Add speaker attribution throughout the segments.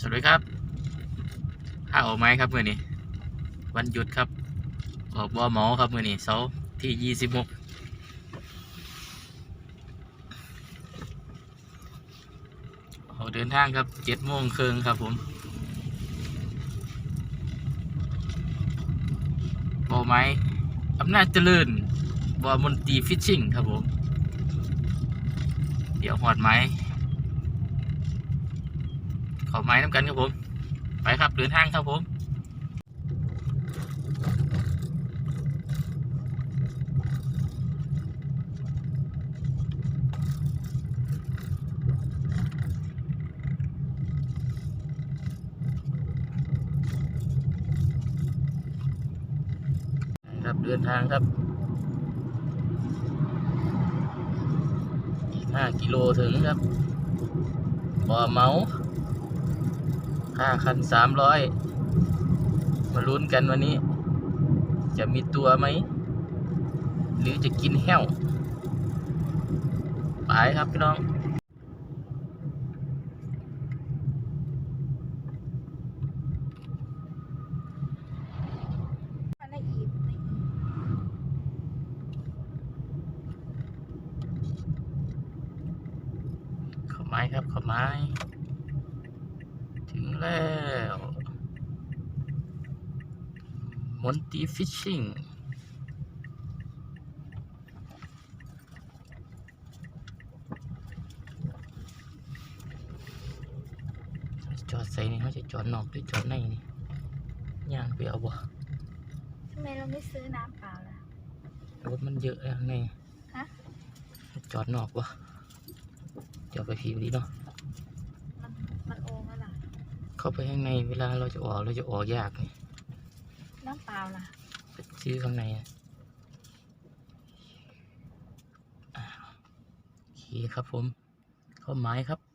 Speaker 1: สวัสดีครับข้าออกไหมครับมื่อนี้ วันหยุดครับออกบ่หมอครับมื่อนี้เสาร์ที่ยี่สิบหกออกเดินทางครับเจ็ดโมงครึ่งครับผมบอไม้อำนาจเจริญบ่อมนตรีฟิชชิ่งครับผม เดี๋ยวหอดไม้ ขอไม้น้ำกันครับผม ไปครับเดินทางครับผมครับเดินทางครับอีกห้ากิโลถึงครับบ่อเมา ค่าคันสามร้อยมาลุ้นกันวันนี้ จะมีตัวไหม หรือจะกินแห้ว ไปครับพี่น้อง
Speaker 2: ในอีฟในอีฟ
Speaker 1: ขอไม้ครับขอไม้ แล้ว มอนตีฟิชชิ่งจอดใส่นี่เขาจะจอดนอกหรือจอดในนี่ย่างไปเอาบ่
Speaker 2: ทำไมเราไม่ซื้อน้ำเปล่าล่ะ
Speaker 1: รถมันเยอะข้างใน
Speaker 2: ฮะ
Speaker 1: จอดนอกบ่จอดไปพีดีเนาะ
Speaker 2: มันมันโอมาล่ะ
Speaker 1: เข้าไปข้างในเวลาเราจะออกเราจะออกยากนี่
Speaker 2: น้ำเปล่าล่ะ
Speaker 1: ไปซื้อข้างในอะอ่าโอเคครับผม เข้าไม้ครับ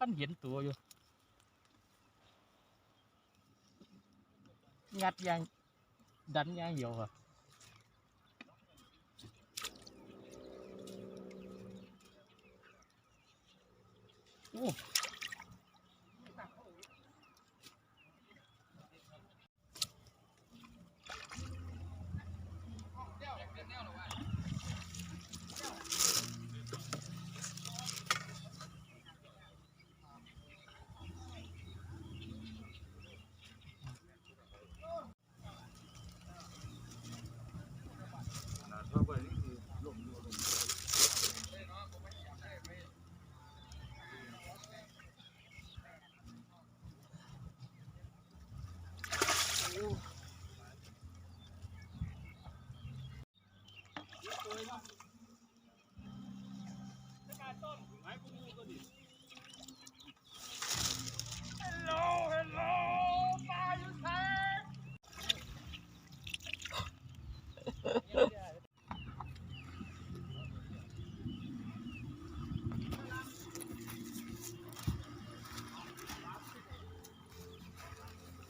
Speaker 1: กกันเห็นตัวอยู่ งัดยางดันยางเดียวอะ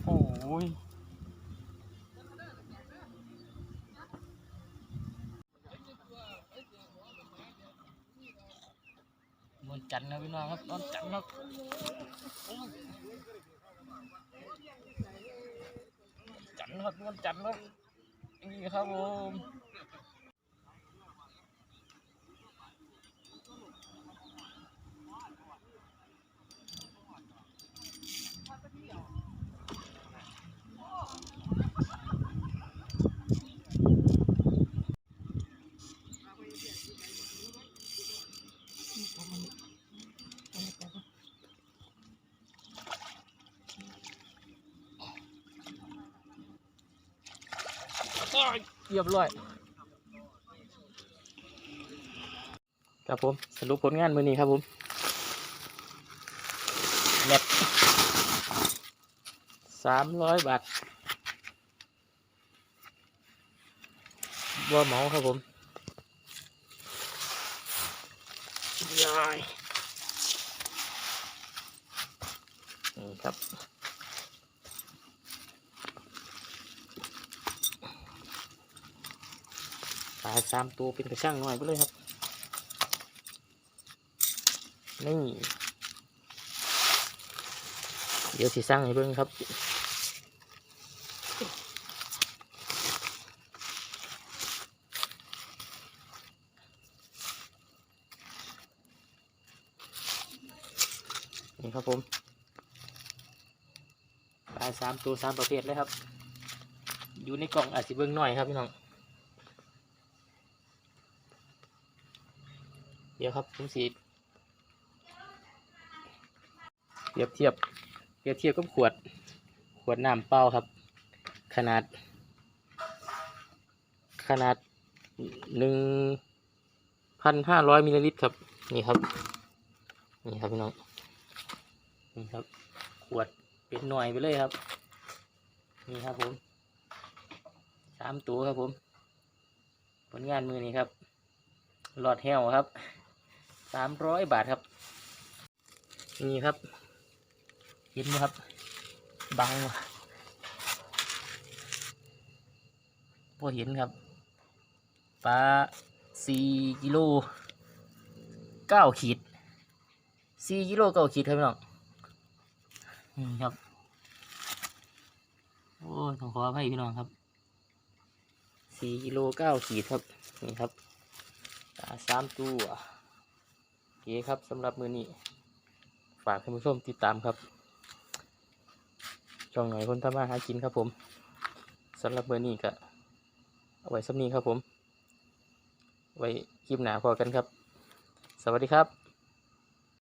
Speaker 1: โอ้โอ้ยมันจันทร์นะพี่น้องครับนอนจันทร์ครับจันทร์ครับมันจันทร์ครับนี่ครับผม เรียบร้อยครับผมสรุปผลงานมือนี้ครับผมแมทสามร้อยบาทบัวเหมาครับผมย้ายนี่ครับ ปลาสามตัวเป็นกระช่างหน่อยไปเลยครับ นี่ เดี๋ยวสิสร้างให้เบิ่งครับนี่ครับผมปลาสามตัวสามประเภทเลยครับ อยู่ในกล่องอาจจะเบิ่งหน่อยครับพี่น้อง เดี๋ยวครับผมสีเปรียบเทียบเปรียบเทียบกับขวด ขวดน้ำเปล่าครับ ขนาด ขนาดหนึ่งพันห้าร้อยมิลลิลิตรครับ นี่ครับ นี่ครับพี่น้อง นี่ครับ ขวดเป็นหน่วยไปเลยครับ นี่ครับผมสามตัวครับผม ผลงานมือนี้ครับ หลอดแห้วครับ สามร้อยบาทครับ นี่ครับ เห็นไหมครับ บังว่ะพอเห็นครับปลาสี่กิโลเก้าขีดสี่กิโลเก้าขีดครับพี่น้องนี่ครับ โอ้ยต้องขออภัยพี่น้องครับสี่กิโลเก้าขีดครับ นี่ครับปลาสามตัว เคครับสำหรับมือนี้ ฝากท่านผู้ชมติดตามครับ ช่องหน่อยคนทำมาหากินครับผมสำหรับมือนี้ก็เอาไว้สำนี้ครับผม ไว้คลิปหนาพอกันครับ สวัสดีครับ